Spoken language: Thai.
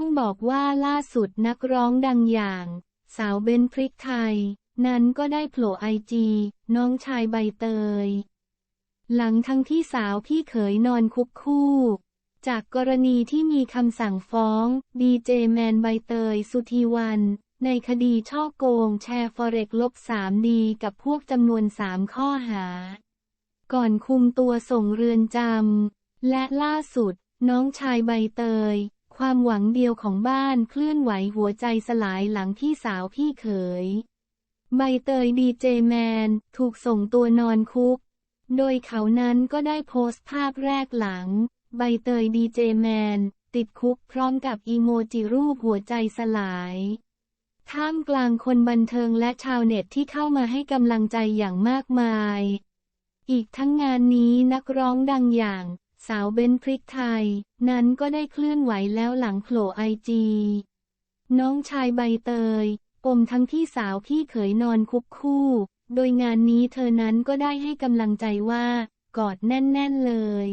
ต้องบอกว่าล่าสุดนักร้องดังอย่าง สาวเบนพริกไทย นั้นก็ได้โผล่ไอจีน้องชายใบเตย หลังทั้งที่สาวพี่เขยนอนคุกคู่ จากกรณีที่มีคำสั่งฟ้อง ดีเจแมนใบเตยสุธีวัน ในคดีช่อโกงแชร์ฟอเร็กลบ3ดีกับพวกจำนวน3ข้อหา ก่อนคุมตัวส่งเรือนจำและล่าสุด น้องชายใบเตย ความหวังเดียวของบ้านเคลื่อนไหวหัวใจสลายหลังพี่สาวพี่เขย ใบเตยดีเจแมน ถูกส่งตัวนอนคุก โดยเขานั้นก็ได้โพสต์ภาพแรกหลัง ใบเตยดีเจแมน ติดคุกพร้อมกับอีโมจิรูปหัวใจสลายท่ามกลางคนบันเทิงและชาวเน็ตที่เข้ามาให้กำลังใจอย่างมากมาย อีกทั้งงานนี้นักร้องดังอย่าง สาวเบนพริกไทย นั้นก็ได้เคลื่อนไหวแล้วหลังโผล่ไอจีน้องชายใบเตยปมทั้งที่สาวพี่เขยนอนคุกคู่ โดยงานนี้เธอนั้นก็ได้ให้กำลังใจว่ากอดแน่น ๆ เลย